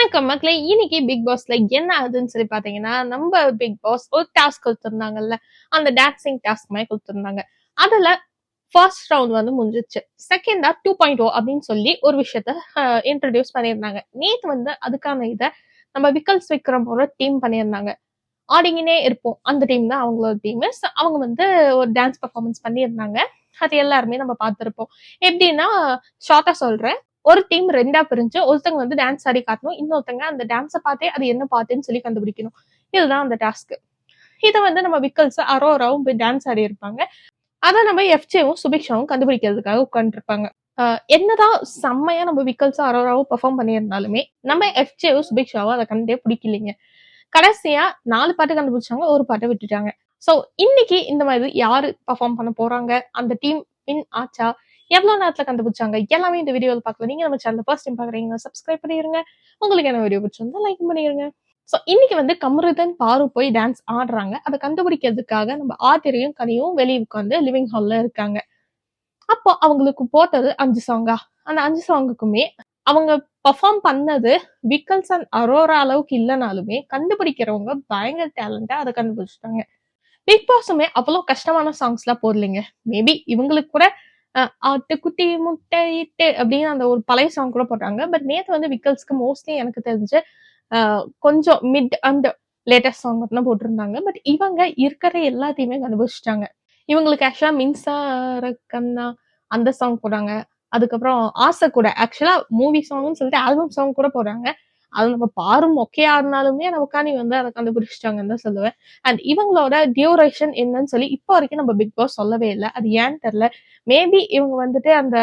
வணக்கம் மக்களே. இன்னைக்கு பிக் பாஸ்ல என்ன ஆகுதுன்னு சொல்லி பாத்தீங்கன்னா நம்ம பிக் பாஸ் ஒரு டாஸ்க் கொடுத்துருந்தாங்கல்ல. அந்த டான்சிங் டாஸ்க் மாதிரி கொடுத்துருந்தாங்க. அதுல ஃபர்ஸ்ட் ரவுண்ட் வந்து முடிஞ்சிச்சு செகண்டா டூ பாயிண்ட் ஓ அப்படின்னு சொல்லி ஒரு விஷயத்த இன்ட்ரடியூஸ் பண்ணியிருந்தாங்க. நேத்து வந்து அதுக்கான இதை நம்ம விக்கல்ஸ் விக்ரமோட டீம் பண்ணியிருந்தாங்க. ஆடிங்கினே இருப்போம். அந்த டீம் தான் அவங்களோட டீம் அவங்க வந்து ஒரு டான்ஸ் பர்ஃபார்மன்ஸ் பண்ணியிருந்தாங்க. அது எல்லாருமே நம்ம பார்த்துருப்போம். எப்படின்னா ஷார்ட்டா சொல்றேன். ஒரு டீம் ரெண்டா பிரிஞ்சு ஒருத்தங்க வந்து டான்ஸ் ஆடி காட்டணும் இன்னொருத்தங்க அந்த டான்ஸை பார்த்தே அது என்ன பாட்டுன்னு சொல்லி கண்டுபிடிக்கணும். இதுதான் அந்த டாஸ்க் இதை வந்து நம்ம விக்கல்ஸ் அரோராவும் போய் டான்ஸ் ஆடி இருப்பாங்க. அதை நம்ம எஃப்ஜேவும் சுபிக்ஷாவும் கண்டுபிடிக்கிறதுக்காக உட்காந்துருப்பாங்க என்னதான் செம்மையா நம்ம விக்கல்ஸும் அரோராவும் பெர்ஃபார்ம் பண்ணியிருந்தாலுமே நம்ம எஃப்ஜேவும் சுபிக்ஷாவும் அதை கண்டே பிடிக்கலைங்க. கடைசியா நாலு பாட்டு கண்டுபிடிச்சாங்க ஒரு பாட்டை விட்டுட்டாங்க. ஸோ இன்னைக்கு இந்த மாதிரி யாரு பர்ஃபார்ம் பண்ண போறாங்க? அந்த டீம் வின் ஆச்சா? எவ்வளவு நேரத்துல கண்டுபிடிச்சாங்க? எல்லாமே இந்த வீடியோவில் பார்க்கலாம் நீங்கள் நம்ம சேனல் ஃபர்ஸ்ட் டைம் பாக்குறீங்க சப்ஸ்கிரைப் பண்ணிடுங்க உங்களுக்கு என்ன வீடியோ பிடிச்சிருந்தா லைக் பண்ணிடுங்க ஸோ இன்னைக்கு வந்து கமருதன் பாரு போய் டான்ஸ் ஆடுறாங்க. அதை கண்டுபிடிக்கிறதுக்காக நம்ம ஆத்திரையும் கனியும் வெளியே உட்காந்து லிவிங் ஹால்ல இருக்காங்க. அப்போ அவங்களுக்கு போட்டது அஞ்சு சாங்கா அந்த அஞ்சு சாங்குக்குமே அவங்க பர்ஃபார்ம் பண்ணது விக்கல்ஸ் அண்ட் அரோரா அளவுக்கு இல்லைனாலுமே கண்டுபிடிக்கிறவங்க பயங்கர டேலண்டா அதை கண்டுபிடிச்சிட்டாங்க. பிக் பாஸுமே அவ்வளோ கஷ்டமான சாங்ஸ்லாம் போடலைங்க. மேபி இவங்களுக்கு கூட ஆட்டுக்குட்டி முட்டை இட்டு அப்படின்னு அந்த ஒரு பழைய சாங் கூட போடுறாங்க பட் நேற்று வந்து விக்கல்ஸ்க்கு மோஸ்ட்லி எனக்கு தெரிஞ்சு கொஞ்சம் மிட் அந்த லேட்டஸ்ட் சாங் மட்டும் போட்டிருந்தாங்க. பட் இவங்க இருக்கிற எல்லாத்தையுமே கண்டுபிடிச்சிட்டாங்க இவங்களுக்கு ஆக்சுவலா மின்சார கண்ணா அந்த சாங் போடுறாங்க அதுக்கப்புறம் ஆசை கூட ஆக்சுவலா மூவி சாங்னு சொல்லிட்டு ஆல்பம் சாங் கூட போடுறாங்க. அது நம்ம பாரும் மொக்கையா இருந்தாலுமே நமக்காண்டி வந்து அதை கண்டுபிடிச்சிட்டாங்கன்னு தான் சொல்லுவேன். அண்ட் இவங்களோட டியூரேஷன் என்னன்னு சொல்லி இப்போ வரைக்கும் நம்ம பிக் பாஸ் சொல்லவே இல்லை. அது ஏன்னு தெரில மேபி இவங்க வந்துட்டு அந்த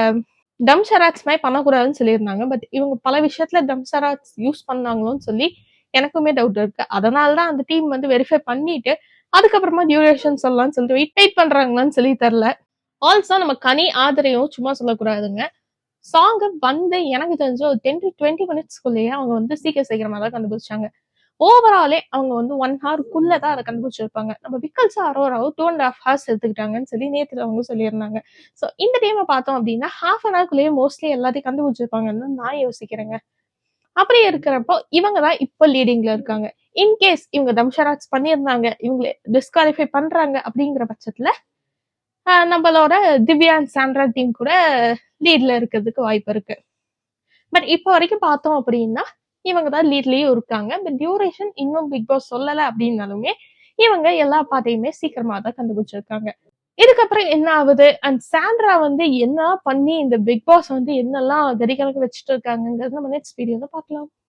டம் ஷராக்ஸ் மாதிரி பண்ணக்கூடாதுன்னு சொல்லியிருந்தாங்க. பட் இவங்க பல விஷயத்துல டம் ஷராக்ஸ் யூஸ் பண்ணாங்களோன்னு சொல்லி எனக்குமே டவுட் இருக்கு. அதனால தான் அந்த டீம் வந்து வெரிஃபை பண்ணிட்டு அதுக்கப்புறமா டியூரேஷன் சொல்லலாம்னு சொல்லிட்டு வெயிட் வெயிட் பண்றாங்களான்னு சொல்லி தெரில ஆல்சோ நம்ம கனி ஆதரையும் சும்மா சொல்லக்கூடாதுங்க. சாங் வந்து எனக்கு தெரிஞ்ச ஒரு டென் டு டுவெண்ட்டி மினிட்ஸ்க்குள்ளேயே அவங்க வந்து சீக்கிரம் சீக்கிரமாக தான் கண்டுபிடிச்சாங்க. ஓவராலே அவங்க வந்து ஒன் ஹவர்க்குள்ளே தான் அதை கண்டுபிடிச்சிருப்பாங்க. நம்ம பிக்கல்ஸ் அரோராவும் டூ அண்ட் ஹாஃப் ஹவர்ஸ் எடுத்துக்கிட்டாங்கன்னு சொல்லி நேற்று அவங்க சொல்லியிருந்தாங்க. ஸோ இந்த டைமை பார்த்தோம் அப்படின்னா ஹாஃப் அன் ஹவர்க்குள்ளேயே மோஸ்ட்லி எல்லாத்தையும் கண்டுபிடிச்சிருப்பாங்கன்னு நான் யோசிக்கிறேங்க. அப்படி இருக்கிறப்போ இவங்க தான் இப்போ லீடிங்ல இருக்காங்க. இன்கேஸ் இவங்க தம்ஷராஜ் பண்ணியிருந்தாங்க இவங்களை டிஸ்குவாலிஃபை பண்றாங்க அப்படிங்கிற பட்சத்துல நம்மளோட திவ்யா அண்ட் சாண்ட்ரா டீம் கூட லீட்ல இருக்கிறதுக்கு வாய்ப்பு இருக்கு. பட் இப்போ வரைக்கும் பார்த்தோம் அப்படின்னா இவங்க தான் லீட்லயும் இருக்காங்க. பட் டியூரேஷன் இன்னும் பிக் பாஸ் சொல்லலை அப்படின்னாலுமே இவங்க எல்லா பாட்டையுமே சீக்கிரமா தான் கண்டுபிடிச்சிருக்காங்க. இதுக்கப்புறம் என்ன ஆகுது? அண்ட் சாண்ட்ரா வந்து என்ன பண்ணி இந்த பிக் பாஸ் வந்து என்னெல்லாம் கரிகலக்கு வச்சுட்டு இருக்காங்கிறது நம்ம நெக்ஸ்ட் வீடியோல பார்க்கலாம்.